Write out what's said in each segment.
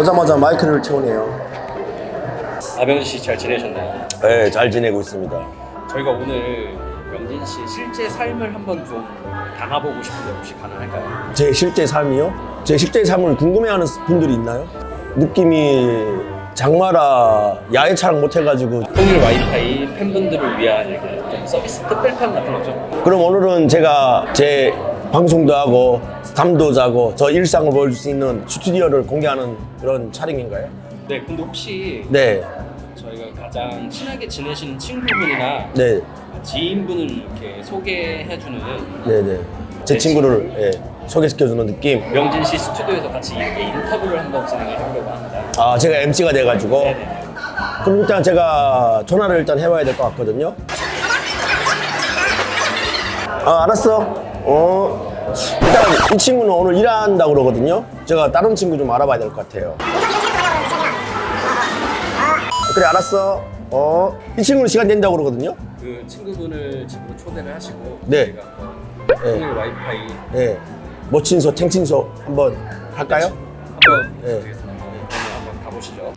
오자마자 마이크를 채우네요. 아병진 씨 잘 지내셨나요? 네, 잘 지내고 있습니다. 저희가 오늘 명진 씨 실제 삶을 한번 좀 담아보고 싶은데 혹시 가능할까요? 제 실제 삶이요? 제 실제 삶을 궁금해하는 분들이 있나요? 느낌이 장마라 야외 촬영 못 해가지고 통일 와이파이 팬분들을 위한 이렇게 좀 서비스 특별편 같은 거죠? 그럼 오늘은 제가 제 방송도 하고 잠도 자고 저 일상을 보여줄 수 있는 스튜디오를 공개하는 그런 촬영인가요? 네, 근데 혹시 네, 저희가 가장 친하게 지내시는 친구분이나 네, 지인분을 이렇게 소개해주는 네, 네. 제 친구를 예, 소개시켜주는 느낌. 명진 씨 스튜디오에서 같이 이렇게 인터뷰를 한번 진행을 해보려고 합니다. 아, 제가 MC가 돼가지고. 네네. 그럼 일단 제가 전화를 일단 해봐야 될 것 같거든요. 아, 알았어. 어. 일단 이 친구는 오늘 일한다고 그러거든요. 제가 다른 친구 좀 알아봐야 될 것 같아요. 그래, 알았어. 어. 이 친구는 시간 된다고 그러거든요. 그 친구분을 집으로 초대를 하시고 네. 저희가 한번 통일 와이파이 예. 멋진소, 탱친소 한번 할까요? 한번 네. 드리겠습니다. 네, 그러면 한번 가보시죠.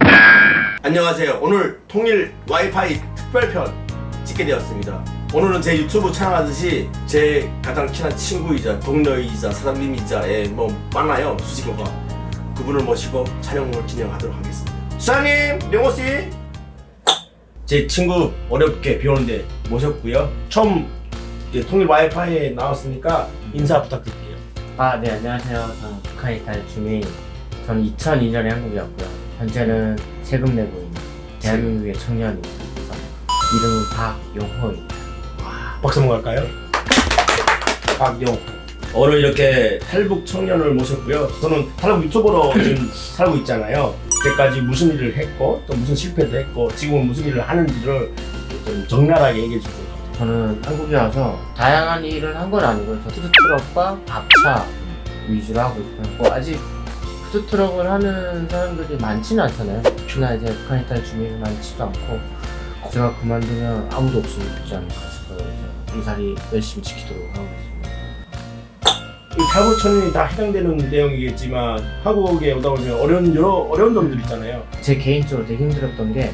안녕하세요. 오늘 통일 와이파이 특별편 찍게 되었습니다. 오늘은 제 유튜브 촬영하듯이 제 가장 친한 친구이자 동료이자 사장님이자 예, 뭐 많아요 수식어가 그분을 모시고 촬영을 진행하도록 하겠습니다. 사장님, 명호 씨. 제 친구 어렵게 비오는데 모셨고요. 처음 이제 통일 와이파이에 나왔으니까 인사 부탁드릴게요. 아, 네, 안녕하세요. 저는 북한 이탈 주민. 저는 2002년에 한국에 왔고요. 현재는 세금 내고 있는 대한민국의 청년입니다. 이름은 박용호입니다. 박수 한번 갈까요? 박용. 오늘 이렇게 탈북 청년을 모셨고요. 저는 탈북 유튜버로 지금 살고 있잖아요. 그때까지 무슨 일을 했고 또 무슨 실패도 했고 지금은 무슨 일을 하는지를 좀 적나라하게 얘기해 주고 저는 한국에 와서 다양한 일을 한 건 아니고 저 푸드트럭과 밥차 위주로 하고 있고요. 뭐 아직 푸드트럭을 하는 사람들이 많지는 않잖아요. 특히나 이제 북한 이탈 주민이 많지도 않고 제가 그만두면 아무도 없지 않을까 이 자리 열심히 지키도록 하고 있습니다. 이 청년이 다 해당되는 내용이겠지만 한국에 오다 보면 어려운 여러 어려운 점들 있잖아요. 제 개인적으로 되게 힘들었던 게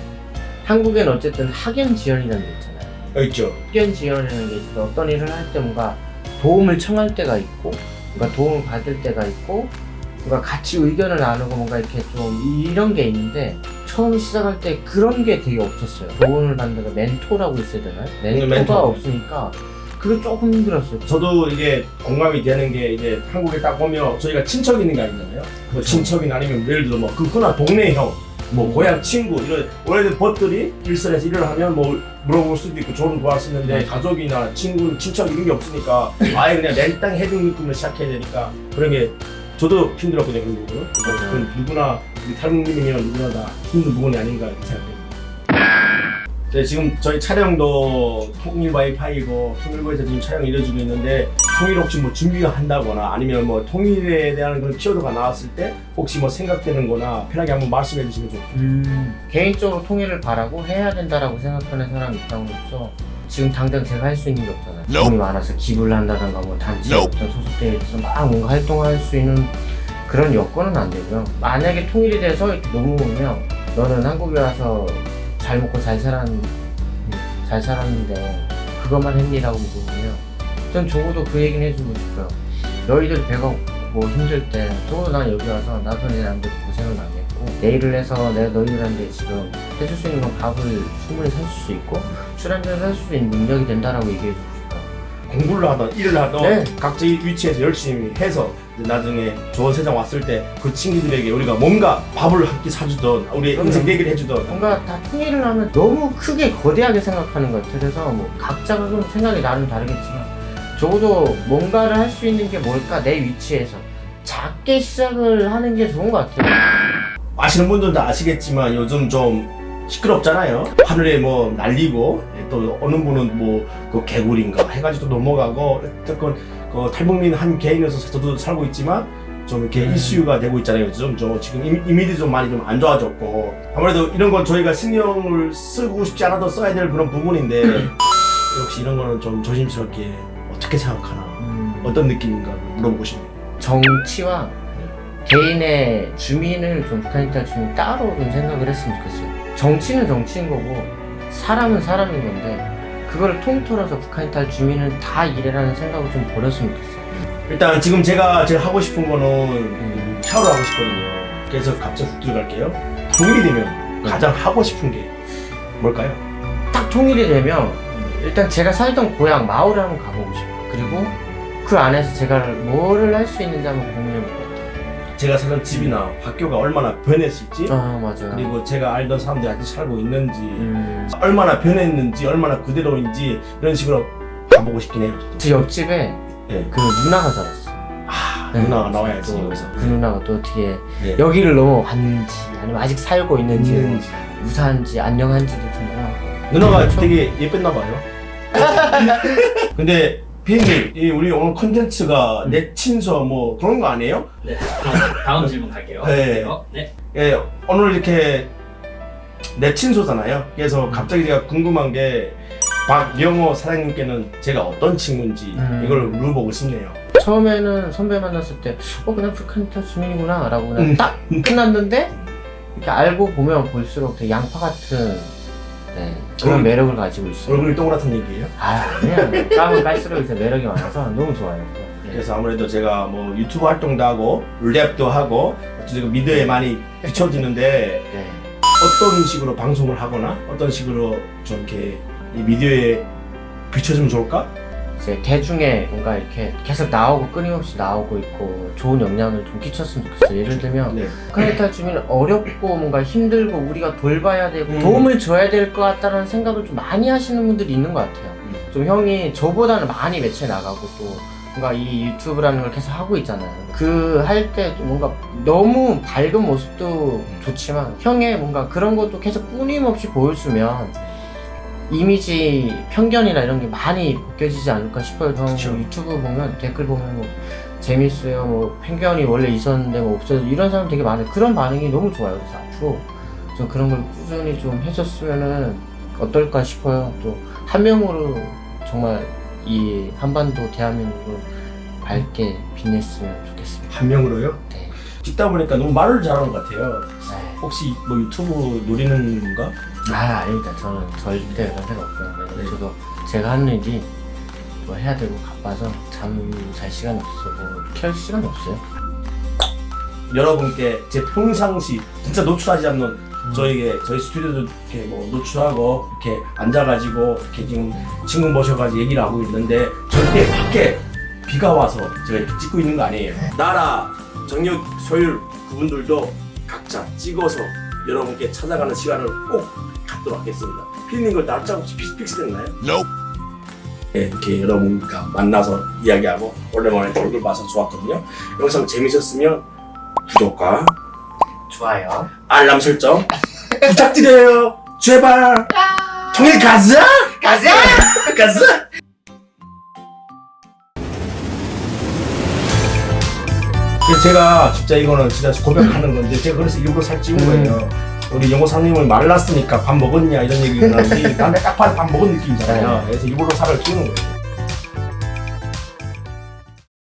한국엔 어쨌든 학연 지원이라는 게 있잖아요. 여기 있죠. 학연 지원이라는 게 있어서 어떤 일을 할때 뭔가 도움을 청할 때가 있고 뭔가 도움을 받을 때가 있고 뭔가 같이 의견을 나누고 뭔가 이렇게 좀 이런 게 있는데 처음 시작할 때 그런 게 되게 없었어요. 도움을 받는 멘토라고 있어야 되나요? 멘토가 멘토. 없으니까 그게 조금 힘들었어요. 저도 이게 공감이 되는 게 이제 한국에 딱 보면 저희가 친척 있는 게 아니잖아요. 뭐 친척이나 아니면 예를 들어 뭐 그거나 동네 형, 뭐 고향 친구 이런 오래된 벗들이 일선에서 일을 하면 뭐 물어볼 수도 있고 조언 구할 수 있는데 가족이나 친구, 친척 이런 게 없으니까 아예 그냥 랜땅 해준 느낌으로 시작해야 되니까 그런 게 저도 힘들었거든요 부분은. 그래서 그건 누구나 우리 탈북민이면 누구나 다 힘든 부분이 아닌가 이렇게 생각합니다. 네, 지금 저희 촬영도 통일 와이파이고 통일부에서 지금 촬영 이루어지고 있는데 통일 혹시 뭐 준비한다거나 아니면 뭐 통일에 대한 그런 키워드가 나왔을 때 혹시 뭐 생각되는 거나 편하게 한번 말씀해 주시면 좋겠습니다. 개인적으로 통일을 바라고 해야 된다라고 생각하는 사람 입장으로서 지금 당장 제가 할 수 있는 게 없잖아요. 돈이 많아서 기부를 한다든가 뭐 단체에 어떤 있어서 막 뭔가 활동할 수 있는 그런 여건은 안 되고요. 만약에 통일이 돼서 이렇게 넘어오면 너는 한국에 와서 잘 먹고 잘 살았, 잘 살았는데 그것만 했니라고 물으면 전 적어도 그 얘기는 해주고 싶어요. 너희들 배가 뭐 힘들 때 적어도 난 여기 와서 나도 내 남들 고생을 많이 했고 내 일을 해서 내가 너희들한테 지금 해줄 수 있는 건 밥을 충분히 사줄 수 있고 술 한잔 사줄 수 있는 능력이 된다라고 얘기해 주고 싶어요. 공부를 하던 일을 하던 네. 각자 위치에서 열심히 해서 이제 나중에 좋은 세상 왔을 때 그 친구들에게 우리가 뭔가 밥을 한 끼 사주던 우리 그럼요. 인생 얘기를 해주던 뭔가 다 통일을 하면 너무 크게 거대하게 생각하는 것 같아요. 그래서 뭐 각자가 좀 생각이 나름 다르겠지만 적어도 뭔가를 할 수 있는 게 뭘까 내 위치에서 작게 시작을 하는 게 좋은 것 같아요. 아시는 분들도 아시겠지만 요즘 좀 시끄럽잖아요. 하늘에 뭐 날리고 또 어느 분은 뭐 그 개구리인가 해가지고 또 넘어가고 어쨌건 그 탈북민 한 개인으로서 저도 살고 있지만 좀 이렇게 음. 이슈가 되고 있잖아요. 요즘 좀 지금 이미- 이미지 좀 많이 좀 안 좋아졌고 아무래도 이런 건 저희가 신경을 쓰고 싶지 않아도 써야 될 그런 부분인데 역시 이런 거는 좀 조심스럽게 어떻게 생각하나 음, 어떤 느낌인가 물어보고 싶네요. 정치와 개인의 주민을 좀 북한 이탈 주민 따로 좀 생각을 했으면 좋겠어요. 정치는 정치인 거고 사람은 사람인 건데 그거를 통틀어서 북한 이 탈 주민은 다 이래라는 생각을 좀 버렸으면 좋겠어요. 일단 지금 제가 제일 하고 싶은 거는 음. 샤워를 하고 싶거든요. 그래서 갑자기 훅 들어갈게요. 독일이 되면 가장 하고 싶은 게 뭘까요? 딱 통일이 되면 일단 제가 살던 고향 마을을 한번 가보고 싶어요. 그리고 그 안에서 제가 뭐를 할 수 있는지 한번 고민해 볼것 같아요. 제가 사는 집이나 학교가 얼마나 변했을지 아 맞아요. 그리고 제가 알던 사람들이 아직 살고 있는지 음, 얼마나 변했는지 얼마나 그대로인지 이런 식으로 가보고 싶긴 해요. 제 옆집에 네. 그 누나가 살았어. 아, 네. 누나가 나와야지 또 여기서. 그 누나가 또 어떻게 네. 여기를 넘어갔는지 아니면 아직 살고 있는지 있는지. 무사한지 안녕한지도 궁금하고. 누나가? 되게 예뻤나 봐요. 근데 피디님, 이 우리 오늘 컨텐츠가 내 친서 뭐 그런 거 아니에요? 네. 그럼 다음 질문 갈게요. 네. 어, 네. 예, 오늘 이렇게 내 친소잖아요. 그래서 갑자기 제가 궁금한 게 박영호 사장님께는 제가 어떤 친구인지 음. 이걸 물어보고 싶네요. 처음에는 선배 만났을 때, 어, 그냥 북한타 주민이구나, 라고 그냥 음. 딱 끝났는데, 이렇게 알고 보면 볼수록 되게 양파 같은, 네, 그런 음. 매력을 가지고 있어요. 얼굴이 동그랗다는 얘기예요. 아, 아니야. 까면 깔수록 이제 매력이 많아서 너무 좋아요. 네. 그래서 아무래도 제가 뭐 유튜브 활동도 하고 랩도 하고 지금 미디어에 많이 비춰지는데 네. 어떤 식으로 방송을 하거나 어떤 식으로 좀 이렇게 이 미디어에 비춰주면 좋을까? 이제 대중에 뭔가 이렇게 계속 나오고 끊임없이 나오고 있고 좋은 영향을 좀 끼쳤으면 좋겠어요. 예를 들면 네. 북한이탈 주민은 어렵고 뭔가 힘들고 우리가 돌봐야 되고 음. 도움을 줘야 될 것 같다는 생각을 좀 많이 하시는 분들이 있는 것 같아요. 음. 좀 형이 저보다는 많이 매체 나가고 또 뭔가 이 유튜브라는 걸 계속 하고 있잖아요. 그 할 때 뭔가 너무 밝은 모습도 좋지만 형의 뭔가 그런 것도 계속 끊임없이 보여주면 이미지 편견이나 이런 게 많이 벗겨지지 않을까 싶어요. 형 그쵸. 유튜브 보면 댓글 보면 뭐 재밌어요. 뭐 편견이 원래 있었는데 뭐 없어져 이런 사람 되게 많아요. 그런 반응이 너무 좋아요. 그래서 앞으로 좀 그런 걸 꾸준히 좀 해줬으면은 어떨까 싶어요. 또 한 명으로 정말 이 한반도 대한민국을 밝게 빛냈으면 좋겠습니다. 한 명으로요? 네. 찍다 보니까 너무 말을 잘하는 것 같아요. 네. 혹시 뭐 유튜브 노리는 건가? 아 아닙니다. 저는 절대 그런 생각 없고요. 왜냐면 네. 저도 제가 하는 일이 뭐 해야 되고 바빠서 잠 잘 시간이 없어서 뭐켤 시간이 없어요. 여러분께 제 평상시 진짜 노출하지 않는 저에게 저희 스튜디오도 이렇게 뭐 노출하고 이렇게 앉아가지고 이렇게 지금 친구 모셔가지고 얘기를 하고 있는데 절대 밖에 비가 와서 제가 이렇게 찍고 있는 거 아니에요. 나라 정력 소율 그분들도 각자 찍어서 여러분께 찾아가는 시간을 꼭 갖도록 하겠습니다. 피디님 그 날짜 혹시 픽- 픽스됐나요? 네, 이렇게 여러분과 만나서 이야기하고 오랜만에 얼굴 봐서 좋았거든요. 영상 재밌었으면 구독과 좋아요. 알람 설정 부탁드려요. 제발. 통일 가자. 가자. 가자. 근데 제가 진짜 이거는 진짜 고백하는 건데 제가 그래서 일부러 살 찌운 거예요. 우리 영호 사님은 말랐으니까 밥 먹었냐 이런 얘기가 나는데 나는 딱 봐도 밥 먹은 느낌이잖아요. 그래서 일부러 살을 찌우는 거예요.